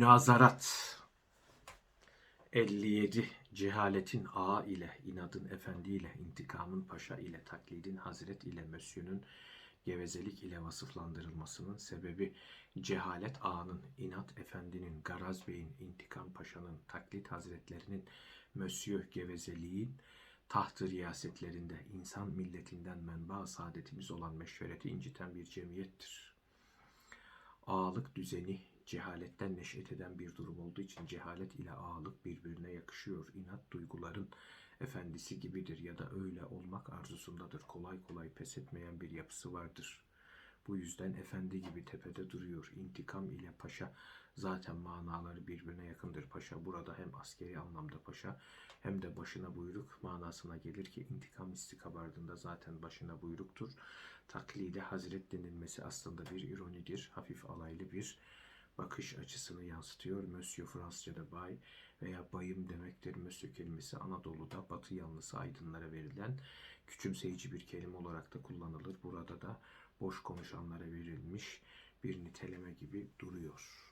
Münazarat 57 Cehaletin ağa ile, inadın efendi ile, intikamın paşa ile, taklidin hazret ile, mösyönün gevezelik ile vasıflandırılmasının sebebi cehalet ağanın, inat efendinin, garaz beyin, intikam paşanın, taklit hazretlerinin, mösyö gevezeliğin, taht-ı riyasetlerinde insan milletinden menba saadetimiz olan meşvereti inciten bir cemiyettir. Ağalık düzeni cehaletten neşet eden bir durum olduğu için cehalet ile ağalık birbirine yakışıyor. İnat duyguların efendisi gibidir ya da öyle olmak arzusundadır. Kolay kolay pes etmeyen bir yapısı vardır. Bu yüzden efendi gibi tepede duruyor. İntikam ile paşa zaten manaları birbirine yakındır. Paşa burada hem askeri anlamda paşa hem de başına buyruk manasına gelir ki intikam istikabardında zaten başına buyruktur. Taklide hazret denilmesi aslında bir ironidir. Hafif alaylı bir bakış açısını yansıtıyor. Monsieur Fransızca'da bay veya bayım demektir. Monsieur kelimesi Anadolu'da batı yanlısı aydınlara verilen küçümseyici bir kelime olarak da kullanılır. Burada da boş konuşanlara verilmiş bir niteleme gibi duruyor.